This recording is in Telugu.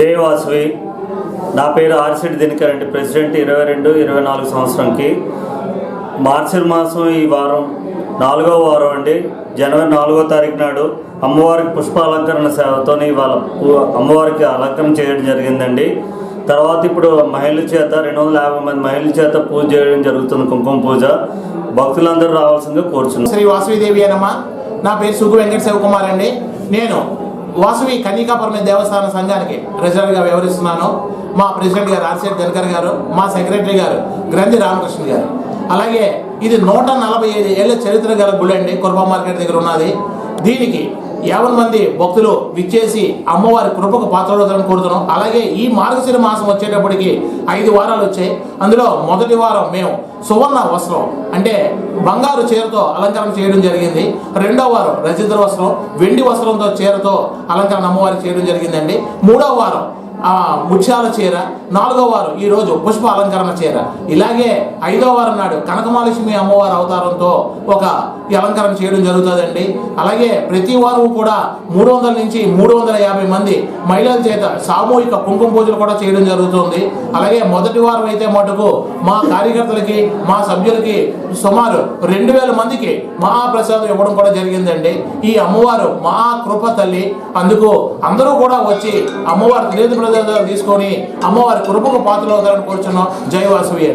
జై వాసువి నా పేరు ఆర్సిడ్ దినకర్ అండి. ప్రెసిడెంట్ ఇరవై రెండు ఇరవై నాలుగు సంవత్సరంకి. మార్చి మాసం ఈ వారం నాలుగో వారం అండి. జనవరి నాలుగో తారీఖు నాడు అమ్మవారికి పుష్ప అలంకరణ సేవతో ఇవాళ పూ- అమ్మవారికి అలంకరణ చేయడం జరిగిందండి. తర్వాత ఇప్పుడు మహిళల చేత రెండు వందల యాభై మంది మహిళల చేత పూజ చేయడం జరుగుతుంది కుంకుమ పూజ. భక్తులందరూ రావాల్సిందిగా కోరుచున్నాను శ్రీ వాసుదేవి అనమ్మ నా పేరు సుగు వెంకట శివకుమార్ అండి. నేను వాసవి కన్యకాపురం దేవస్థాన సంఘానికి ట్రెజరర్గా వ్యవహరిస్తున్నాను. మా ప్రెసిడెంట్ గారు ఆర్సిఎఫ్ దినకర్ గారు మా సెక్రటరీ గారు గ్రంథి రామకృష్ణ గారు. అలాగే ఇది నూట నలభై ఐదు ఏళ్ళ చరిత్ర గల గుడి అండి కుర్బా మార్కెట్ దగ్గర ఉన్నది. దీనికి యావన్ మంది భక్తులు విచ్చేసి అమ్మవారి కృపకు పాత్రలను కోరుతున్నాం. అలాగే ఈ మార్గశిర మాసం వచ్చేటప్పటికి ఐదు వారాలు వచ్చాయి. అందులో మొదటి వారం మేము సువర్ణ వస్త్రం అంటే బంగారు చీరతో అలంకరణ చేయడం జరిగింది. రెండో వారం రచిత వస్త్రం వెండి వస్త్రంతో చీరతో అలంకరణ అమ్మవారికి చేయడం జరిగిందండి. మూడో వారం ఆ ముత్యాల చీర నాలుగో వారం ఈ రోజు పుష్ప అలంకరణ చీర. ఇలాగే ఐదో వారం నాడు కనకమహాలక్ష్మి అమ్మవారి అవతారంతో ఒక అలంకరణ చేయడం జరుగుతుందండి. అలాగే ప్రతి వారం కూడా మూడు వందల నుంచి మూడు వందల యాభై మంది మహిళల చేత సామూహిక కుంకుమ పూజలు కూడా చేయడం జరుగుతుంది. అలాగే మొదటి వారం అయితే మటుకు మా కార్యకర్తలకి మా సభ్యులకి సుమారు రెండు వేల మందికి మహాప్రసాదం ఇవ్వడం కూడా జరిగిందండి. ఈ అమ్మవారు మహా కృప తల్లి. అందుకు అందరూ కూడా వచ్చి అమ్మవారి తీర్థ ప్రసాదాలు తీసుకొని అమ్మవారి కృపకు పాత్రలు అవుతారని కోరుచున్నాం. జై వాసవి